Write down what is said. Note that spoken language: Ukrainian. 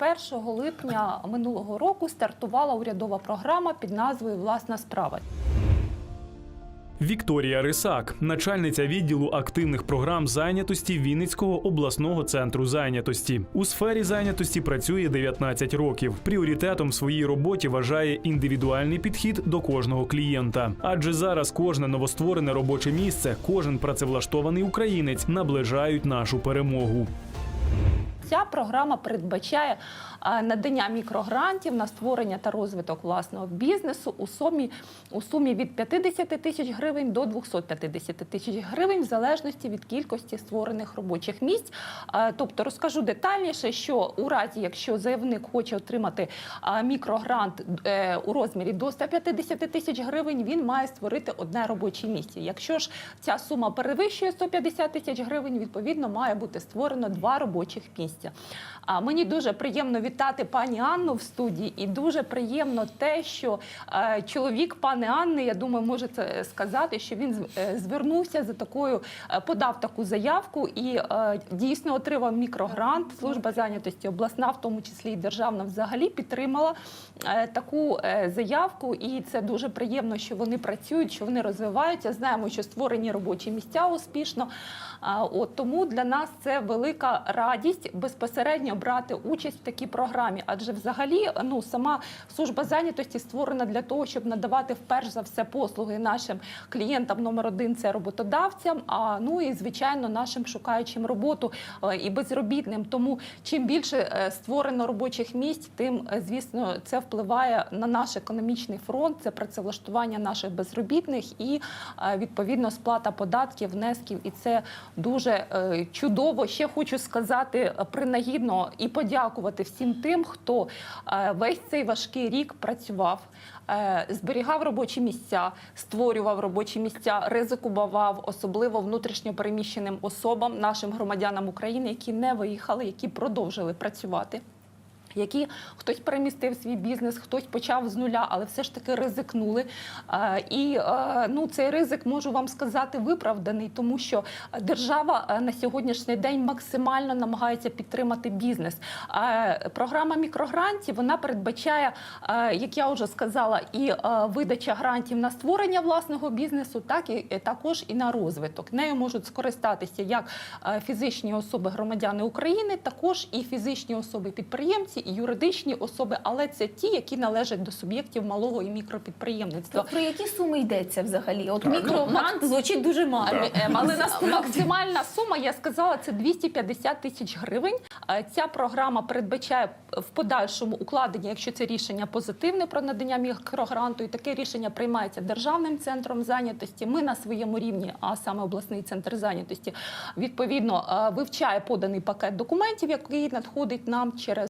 1 липня минулого року стартувала урядова програма під назвою Власна справа. Вікторія Рисак, начальниця відділу активних програм зайнятості Вінницького обласного центру зайнятості. У сфері зайнятості працює 19 років. Пріоритетом в своїй роботі вважає індивідуальний підхід до кожного клієнта. Адже зараз кожне новостворене робоче місце, кожен працевлаштований українець наближають нашу перемогу. Ця програма передбачає надання мікрогрантів на створення та розвиток власного бізнесу у сумі, у сумі від 50 тисяч гривень до 250 тисяч гривень, в залежності від кількості створених робочих місць. Тобто розкажу детальніше, що у разі, якщо заявник хоче отримати мікрогрант е, у розмірі до 150 тисяч гривень, він має створити одне робоче місце. Якщо ж ця сума перевищує 150 тисяч гривень, відповідно має бути створено два робочих місця. А мені дуже приємно вітати пані Анну в студії, і дуже приємно те, що е, чоловік пани Анни, я думаю, може це сказати, що він е, звернувся за такою, е, подав таку заявку і дійсно отримав мікрогрант. Служба зайнятості обласна, в тому числі і державна, взагалі підтримала таку заявку, і це дуже приємно, що вони працюють, що вони розвиваються. Знаємо, що створені робочі місця успішно. От тому для нас це велика радість безпосередньо брати участь в такій програмі. Адже взагалі ну сама служба зайнятості створена для того, щоб надавати вперш за все послуги нашим клієнтам. Номер один це роботодавцям. А ну і звичайно нашим шукаючим роботу е, і безробітним. Тому чим більше е, створено робочих місць, тим е, звісно це впливає на наш економічний фронт. Це працевлаштування наших безробітних і відповідно сплата податків, внесків. І це дуже чудово. Ще хочу сказати е, принагідно і подякувати всім тим, хто е, весь цей важкий рік працював, е, зберігав робочі місця, створював робочі місця, ризикував, особливо внутрішньо переміщеним особам, нашим громадянам України, які не виїхали, які продовжили працювати. Які хтось перемістив свій бізнес, хтось почав з нуля, але все ж таки ризикнули. І е, ну цей ризик можу вам сказати виправданий, тому що держава е, на сьогоднішній день максимально намагається підтримати бізнес. Програма мікрогрантів вона передбачає, е, як я вже сказала, і видача грантів на створення власного бізнесу, так і також і на розвиток. Нею можуть скористатися як фізичні особи громадяни України, також і фізичні особи підприємці, і юридичні особи, але це ті, які належать до суб'єктів малого і мікропідприємництва. Про які суми йдеться взагалі? От мікрогрант звучить дуже мало. Але максимальна сума, я сказала, це 250 тисяч гривень. Е, Ця програма передбачає в подальшому укладення, якщо це рішення позитивне про надання мікрогранту, і таке рішення приймається державним центром зайнятості. Ми на своєму рівні, а саме обласний центр зайнятості, відповідно е, вивчає поданий пакет документів, який надходить нам через.